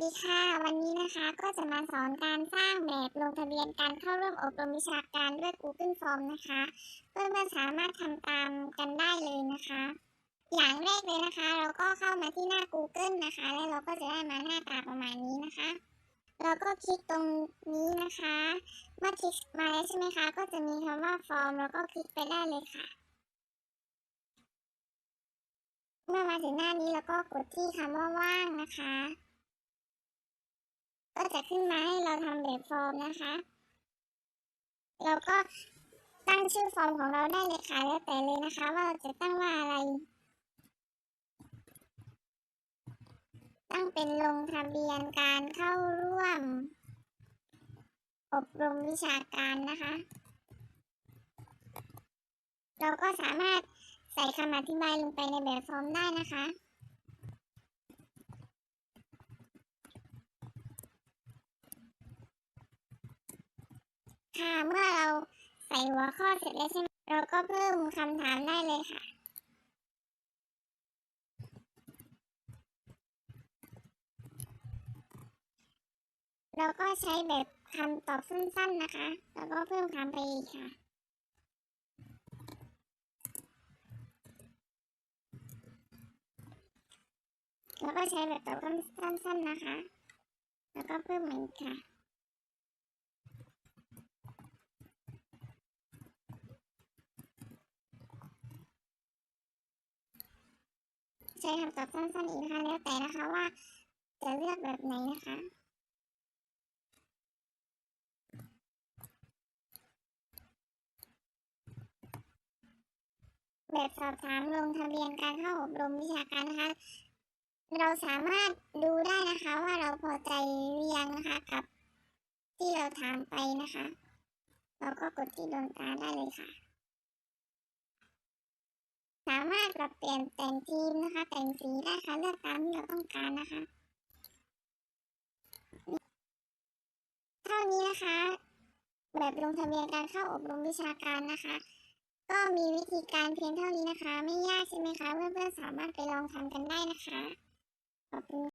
ดีค่ะ วันนี้นะคะก็จะมาสอนการสร้างแบบลงทะเบียนการเข้าร่วมอบรมวิชาการด้วย Google Form นะคะเพื่อนๆสามารถทำตามกันได้เลยนะคะ อย่างแรกเลยนะคะ เราก็เข้ามาที่หน้า Google นะคะ แล้วเราก็จะได้มาหน้าตาประมาณนี้นะคะเราก็คลิกตรงนี้นะคะ เมื่อคลิกมาแล้วใช่ไหมคะ ก็จะมีคำว่า Form แล้วก็คลิกไปได้เลยค่ะเมื่อมาถึงหน้านี้แล้วก็กดที่คำว่าว่างนะคะ ก็จะขึ้นมาให้เราทำแบบฟอร์มนะคะเราก็ตั้งชื่อฟอร์มของเราได้เลยค่ะแล้วแต่เลยนะคะ ว่าเราจะตั้งว่าอะไร ตั้งเป็นลงทะเบียนการเข้าร่วม อบรมวิชาการนะคะ เราก็สามารถใส่คำอธิบายลงไปในแบบฟอร์มได้นะคะ ค่ะเมื่อเราใส่หัวข้อเสร็จแล้วใช่ไหมเราก็เพิ่มคำถามได้เลยค่ะ เราก็ใช้แบบคำตอบสั้นๆนะคะ แล้วก็เพิ่มคำไปอีกค่ะแล้วก็ใช้แบบตอบคำสั้นๆนะคะ แล้วก็เพิ่มเหมือนค่ะ ใช้คำตอบสั้นๆอีกนะคะแล้วแต่นะคะว่าจะเลือกแบบไหนนะคะแบบสอบถามลงทะเบียนการเข้าอบรมวิชาการนะคะ เราสามารถดูได้นะคะว่าเราพอใจหรือยังนะคะกับที่เราถามไปนะคะ เราก็กดที่ดวงตาได้เลยค่ะ สามารถปรับเปลี่ยนแต่งทีมนะคะ แต่งสีได้ค่ะเลือกตามที่เราต้องการนะคะ เท่านี้นะคะ แบบลงทะเบียนการเข้าอบรมวิชาการนะคะ ก็มีวิธีการเพียงเท่านี้นะคะ ไม่ยากใช่ไหมคะเพื่อนๆสามารถไปลองทำกันได้นะคะขอบคุณ